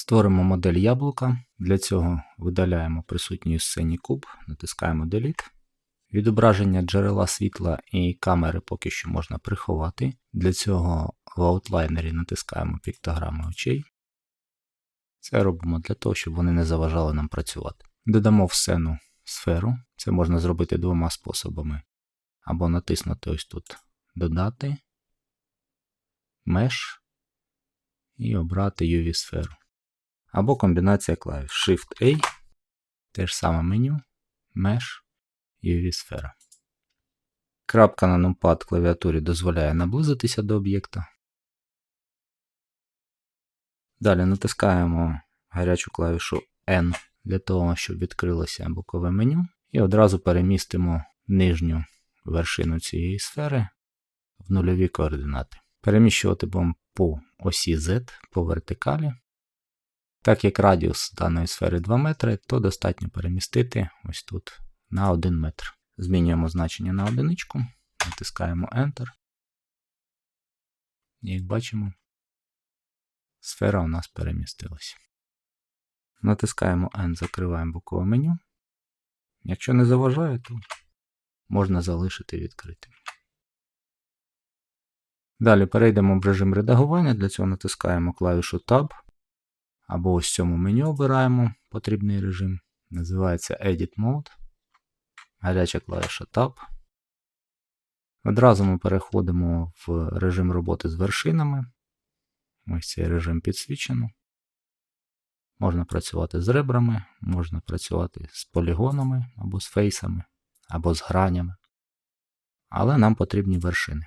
Створимо модель яблука. Для цього видаляємо присутній у сцені куб, натискаємо Delete. Відображення джерела світла і камери поки що можна приховати. Для цього в аутлайнері натискаємо піктограми очей. Це робимо для того, щоб вони не заважали нам працювати. Додамо в сцену сферу. Це можна зробити двома способами. Або натиснути ось тут Додати, Mesh і обрати UV-сферу. Або комбінація клавіш Shift-A, те ж саме меню, Mesh, UV-сфера. Крапка на numpad клавіатурі дозволяє наблизитися до об'єкта. Далі натискаємо гарячу клавішу N для того, щоб відкрилося бокове меню. І одразу перемістимо нижню вершину цієї сфери в нульові координати. Переміщувати будемо по осі Z по вертикалі. Так як радіус даної сфери 2 метри, то достатньо перемістити ось тут на 1 метр. Змінюємо значення на одиничку, натискаємо Enter. І як бачимо, сфера у нас перемістилася. Натискаємо N, закриваємо бокове меню. Якщо не заважає, то можна залишити відкритим. Далі перейдемо в режим редагування. Для цього натискаємо клавішу Tab. Або ось в цьому меню обираємо потрібний режим. Називається Edit Mode. Гаряча клавіша Tab. Одразу ми переходимо в режим роботи з вершинами. Ось цей режим підсвічено. Можна працювати з ребрами, можна працювати з полігонами або з фейсами, або з гранями. Але нам потрібні вершини.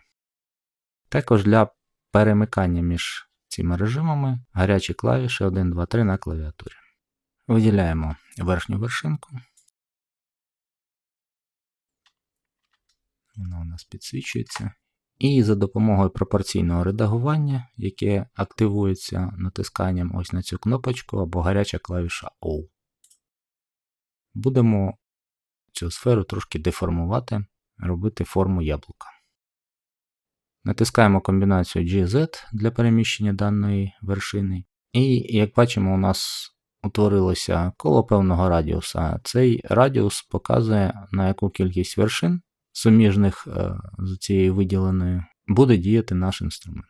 Також для перемикання між цими режимами гарячі клавіші 1, 2, 3 на клавіатурі. Виділяємо верхню вершинку. Вона у нас підсвічується. І за допомогою пропорційного редагування, яке активується натисканням ось на цю кнопочку або гаряча клавіша O. Будемо цю сферу трошки деформувати, робити форму яблука. Натискаємо комбінацію GZ для переміщення даної вершини. І, як бачимо, у нас утворилося коло певного радіуса. Цей радіус показує, на яку кількість вершин суміжних е, з цією виділеною буде діяти наш інструмент.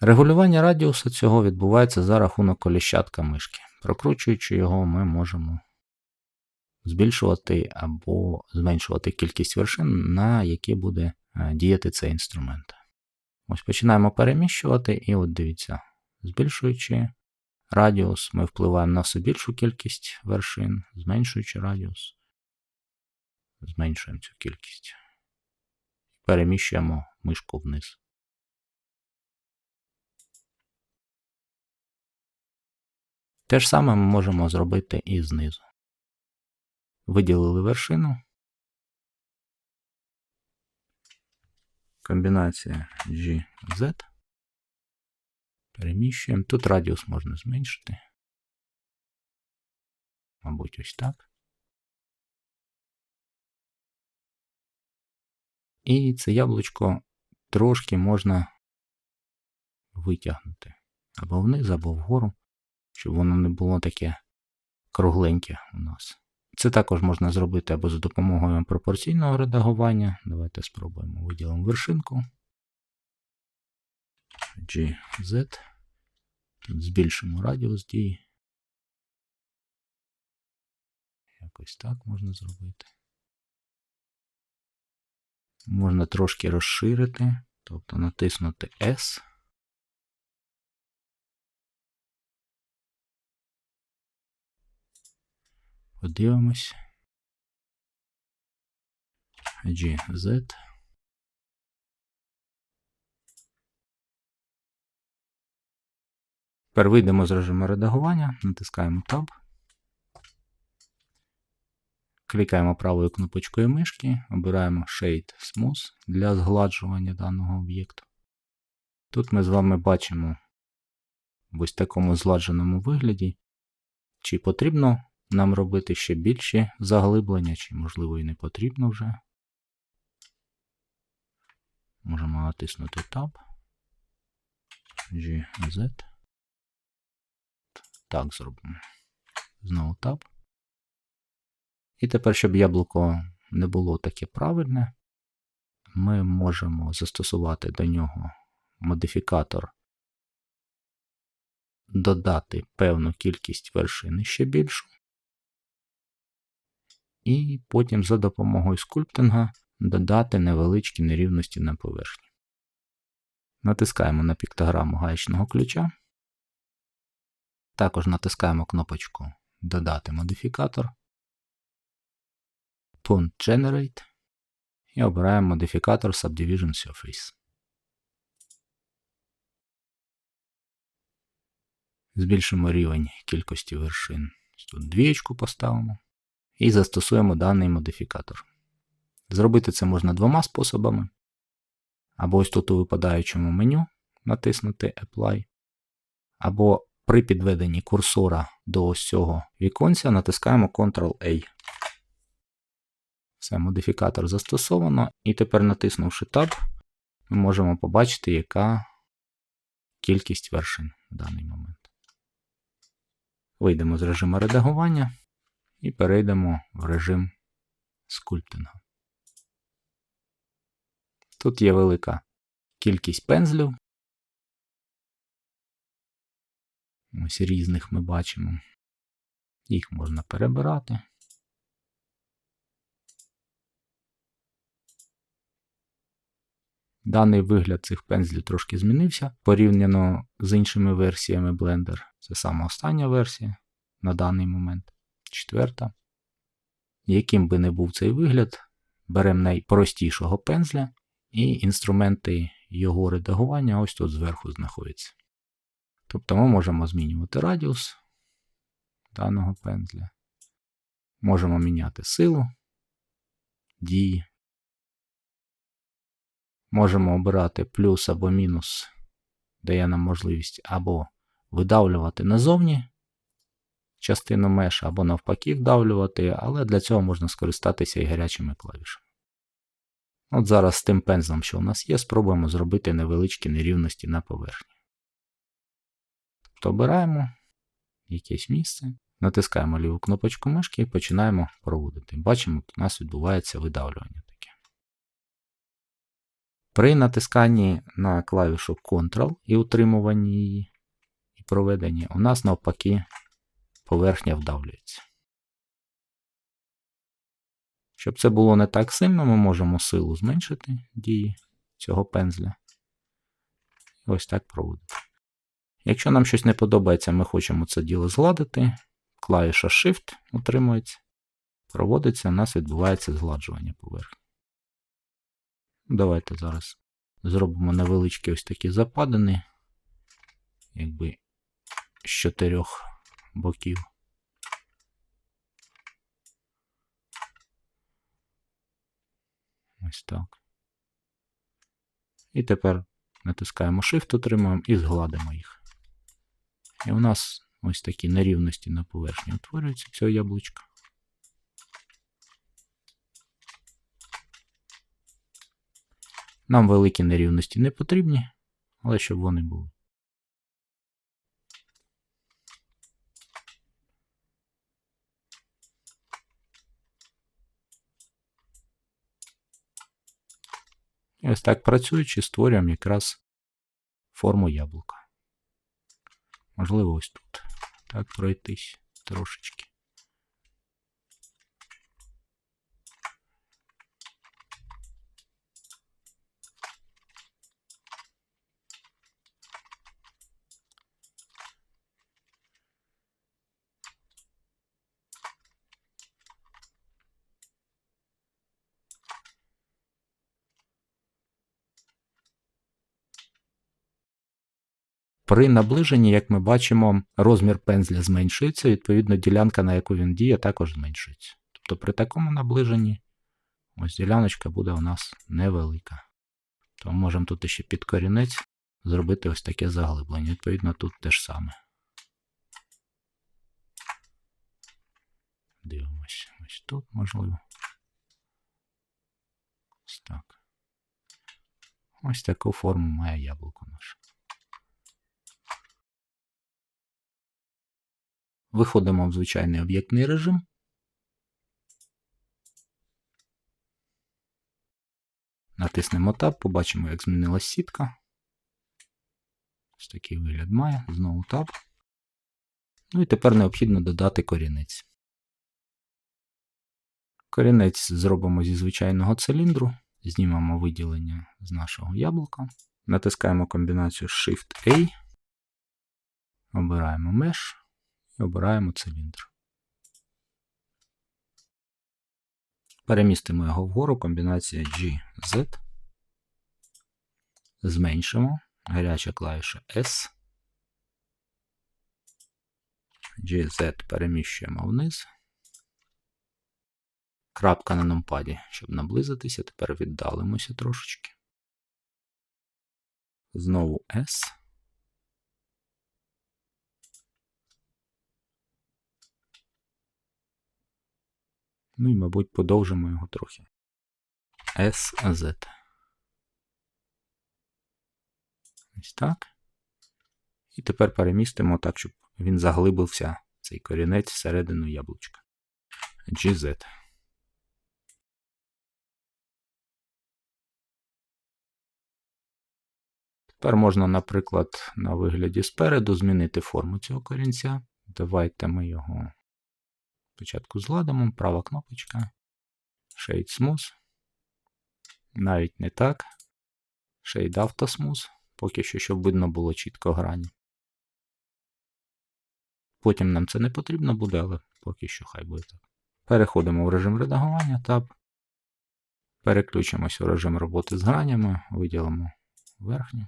Регулювання радіуса цього відбувається за рахунок коліщатка мишки. Прокручуючи його, ми можемо збільшувати або зменшувати кількість вершин, на які буде е, діяти цей інструмент. Ось починаємо переміщувати, і от дивіться, збільшуючи радіус, ми впливаємо на все більшу кількість вершин, зменшуючи радіус, зменшуємо цю кількість. Переміщуємо мишку вниз. Те ж саме ми можемо зробити і знизу. Виділили вершину. Комбінація GZ. Переміщуємо. Тут радіус можна зменшити. Мабуть, ось так. І це яблучко трошки можна витягнути або вниз, або вгору, щоб воно не було таке кругленьке у нас. Це також можна зробити або за допомогою пропорційного редагування. Давайте спробуємо. Виділимо вершинку. GZ. Тут збільшимо радіус дії. Якось так можна зробити. Можна трошки розширити, тобто натиснути S. Подивимось. GZ. Тепер вийдемо з режиму редагування, натискаємо Tab. Клікаємо правою кнопочкою мишки, обираємо Shade Smooth для згладжування даного об'єкту. Тут ми з вами бачимо в ось такому згладженому вигляді, чи потрібно нам робити ще більші заглиблення, чи, можливо, і не потрібно вже. Можемо натиснути Tab, GZ. так зробимо. Знову тап. І тепер, щоб яблуко не було таке правильне, ми можемо застосувати до нього модифікатор, додати певну кількість вершин ще більшу. І потім за допомогою скульптинга додати невеличкі нерівності на поверхні. Натискаємо на піктограму гаечного ключа. Також натискаємо кнопочку Додати модифікатор. Point Generate і обираємо модифікатор Subdivision Surface. Збільшимо рівень кількості вершин. Тут двієчку поставимо і застосуємо даний модифікатор. Зробити це можна двома способами. Або ось тут у випадаючому меню натиснути Apply, або при підведенні курсора до ось цього віконця натискаємо Ctrl-A. Все, модифікатор застосовано. І тепер, натиснувши Tab, ми можемо побачити, яка кількість вершин в даний момент. Вийдемо з режиму редагування і перейдемо в режим скульптингу. Тут є велика кількість пензлів. Ось різних ми бачимо. Їх можна перебирати. Даний вигляд цих пензлів трошки змінився порівняно з іншими версіями Blender. Це сама остання версія на даний момент. Четверта. Яким би не був цей вигляд, беремо найпростішого пензля, і інструменти його редагування ось тут зверху знаходяться. Тобто ми можемо змінювати радіус даного пензля. Можемо міняти силу дії. Можемо обирати плюс або мінус, дає нам можливість або видавлювати назовні частину меша, або навпаки вдавлювати, але для цього можна скористатися і гарячими клавішами. От зараз з тим пензлем, що у нас є, спробуємо зробити невеличкі нерівності на поверхні. Тобто обираємо якесь місце, натискаємо ліву кнопочку мишки і починаємо проводити. Бачимо, у нас відбувається видавлювання таке. При натисканні на клавішу Ctrl і утримуванні її і проведенні, у нас навпаки поверхня вдавлюється. Щоб це було не так сильно, ми можемо силу зменшити дії цього пензля. Ось так проводити. Якщо нам щось не подобається, ми хочемо це діло згладити. Клавіша Shift утримується, проводиться, у нас відбувається згладжування поверхні. Давайте зараз зробимо невеличкі ось такі западини, якби з чотирьох боків. Ось так. І тепер натискаємо Shift, утримуємо і згладимо їх. І у нас ось такі нерівності на поверхні утворюються цього яблучка. Нам великі нерівності не потрібні, але щоб вони були. Ось так працюючи, створюємо якраз форму яблука. Можливо, ось тут. Так, пройтись трошечки. При наближенні, як ми бачимо, розмір пензля зменшується, відповідно, ділянка, на яку він діє, також зменшується. Тобто при такому наближенні ось діляночка буде у нас невелика. Тому можемо тут ще під корінець зробити ось таке заглиблення. Відповідно, тут те ж саме. Дивимось, ось тут можливо. Ось так. Ось таку форму має яблуко наше. Виходимо в звичайний об'єктний режим. Натиснемо Tab, побачимо, як змінилась сітка. Ось такий вигляд має. Знову Tab. Ну і тепер необхідно додати корінець. Корінець зробимо зі звичайного циліндру. Знімемо виділення з нашого яблука. Натискаємо комбінацію Shift-A. Обираємо Mesh обираємо циліндр. Перемістимо його вгору, комбінація GZ. Зменшимо гаряча клавіша S. GZ переміщуємо вниз. Крапка на номпаді, щоб наблизитися. Тепер віддалимося трошечки. Знову S. Ну і, мабуть, подовжимо його трохи. SZ. Ось так. І тепер перемістимо так, щоб він заглибився цей корінець всередину яблучка. GZ. Тепер можна, наприклад, на вигляді спереду змінити форму цього корінця. Давайте ми його спочатку зладимо. Права кнопочка. Shade Smooth. Навіть не так. Shade Auto Smooth. Поки що, щоб видно було чітко грані. Потім нам це не потрібно буде, але поки що хай буде так. Переходимо в режим редагування, Tab. Переключимося в режим роботи з гранями, виділимо верхню.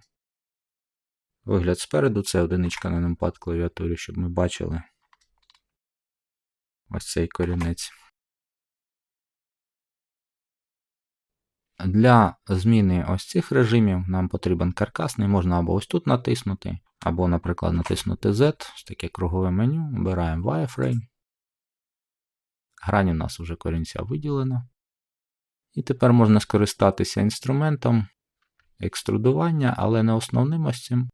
Вигляд спереду це одиничка на numpad клавіатурі, щоб ми бачили ось цей корінець. Для зміни ось цих режимів нам потрібен каркасний, можна або ось тут натиснути, або, наприклад, натиснути Z, ось таке кругове меню, обираємо Wireframe. Грань у нас вже корінця виділена. І тепер можна скористатися інструментом екструдування, але не основним ось цим.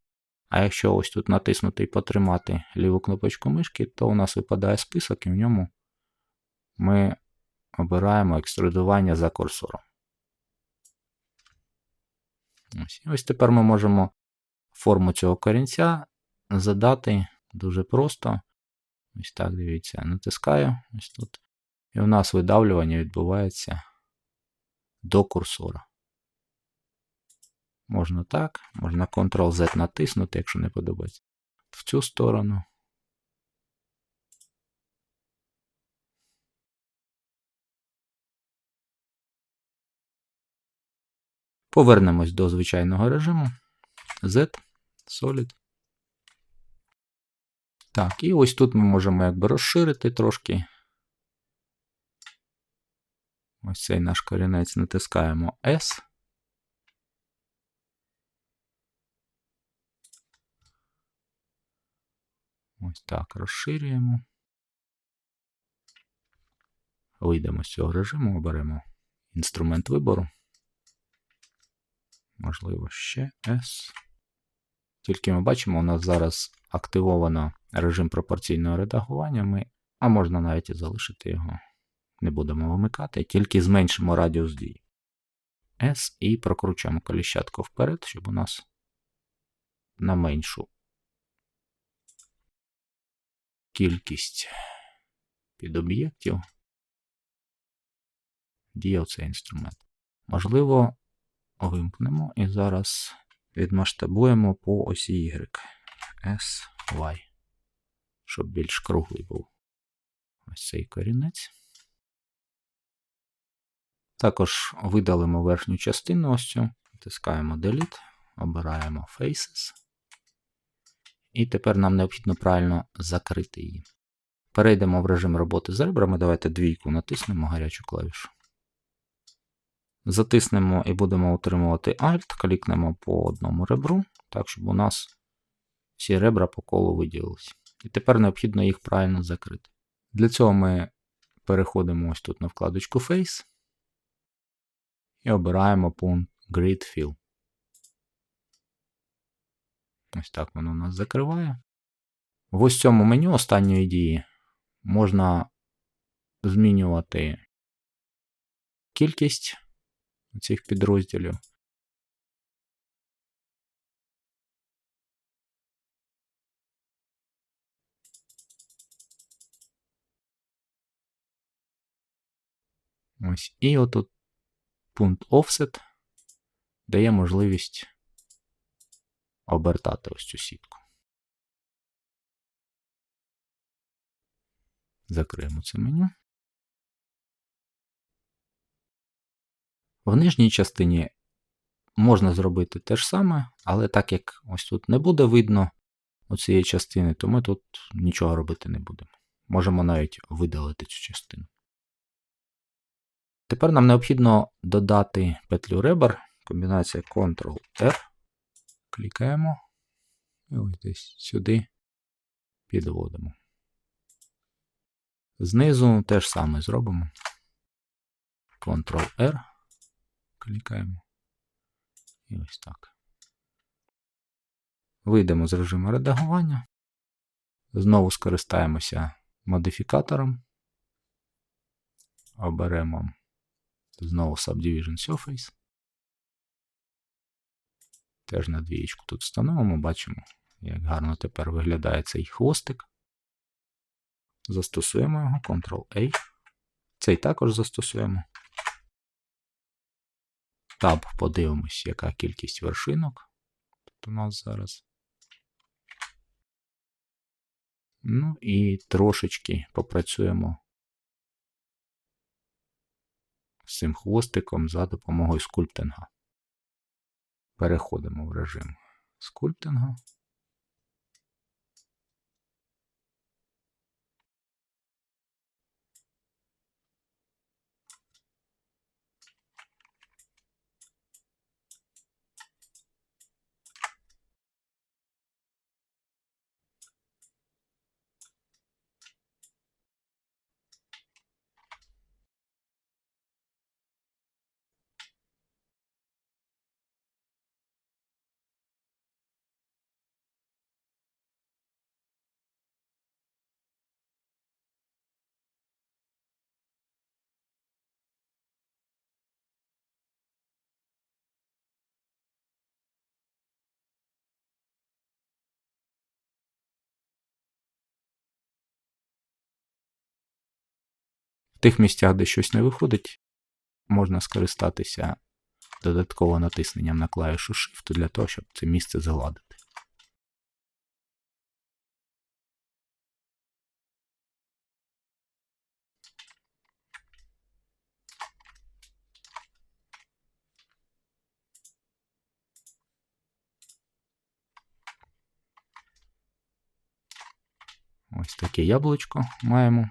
А якщо ось тут натиснути і потримати ліву кнопочку мишки, то у нас випадає список, і в ньому ми обираємо екструдування за курсором. Ось. ось тепер ми можемо форму цього корінця задати дуже просто. Ось так, дивіться, натискаю ось тут. І у нас видавлювання відбувається до курсора. Можна так, можна Ctrl-Z натиснути, якщо не подобається. В цю сторону. Повернемось до звичайного режиму. Z, Solid. Так, і ось тут ми можемо якби розширити трошки. Ось цей наш корінець натискаємо S. Ось так розширюємо. Вийдемо з цього режиму, оберемо інструмент вибору. Можливо, ще S. Тільки ми бачимо, у нас зараз активовано режим пропорційного редагування, ми, а можна навіть і залишити його. Не будемо вимикати, тільки зменшимо радіус дії. S і прокручуємо коліщатку вперед, щоб у нас на меншу кількість підоб'єктів діяв цей інструмент. Можливо, вимкнемо і зараз відмасштабуємо по осі Y. S, Y. Щоб більш круглий був ось цей корінець. Також видалимо верхню частину ось цю, натискаємо Delete, обираємо Faces. І тепер нам необхідно правильно закрити її. Перейдемо в режим роботи з ребрами. Давайте двійку натиснемо гарячу клавішу. Затиснемо і будемо утримувати Alt, клікнемо по одному ребру, так, щоб у нас всі ребра по колу виділилися. І тепер необхідно їх правильно закрити. Для цього ми переходимо ось тут на вкладочку Face і обираємо пункт Grid Fill. Ось так воно у нас закриває. В ось цьому меню останньої дії можна змінювати кількість цих підрозділів. Ось. І отут пункт offset дає можливість обертати ось цю сітку. Закриємо це меню. В нижній частині можна зробити те ж саме, але так як ось тут не буде видно оцієї частини, то ми тут нічого робити не будемо. Можемо навіть видалити цю частину. Тепер нам необхідно додати петлю ребер. Комбінація Ctrl-R. Клікаємо. І ось десь сюди підводимо. Знизу те ж саме зробимо. Ctrl-R. Клікаємо. І ось так. Вийдемо з режиму редагування. Знову скористаємося модифікатором. Оберемо знову Subdivision Surface. Теж на двієчку тут встановимо, бачимо, як гарно тепер виглядає цей хвостик. Застосуємо його, Ctrl-A. Цей також застосуємо. Таб, подивимось, яка кількість вершинок тут у нас зараз. Ну і трошечки попрацюємо з цим хвостиком за допомогою скульптинга. Переходимо в режим скульптинга. Тих місцях, де щось не виходить, можна скористатися додатково натисненням на клавішу Shift для того, щоб це місце згладити. Ось таке яблучко маємо.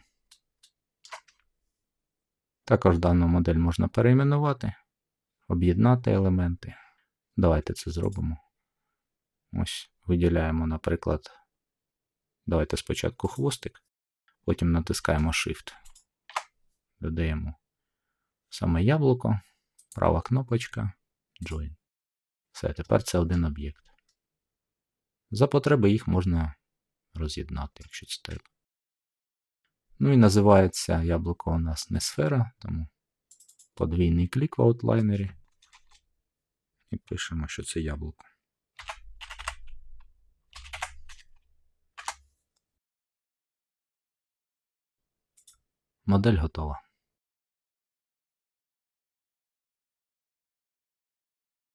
Також дану модель можна перейменувати, об'єднати елементи. Давайте це зробимо. Ось виділяємо, наприклад, давайте спочатку хвостик, потім натискаємо Shift. Додаємо саме яблуко, права кнопочка, Join. Все, тепер це один об'єкт. За потреби їх можна роз'єднати, якщо це треба. Ну і називається яблуко у нас не сфера, тому подвійний клік в аутлайнері. І пишемо, що це яблуко. Модель готова.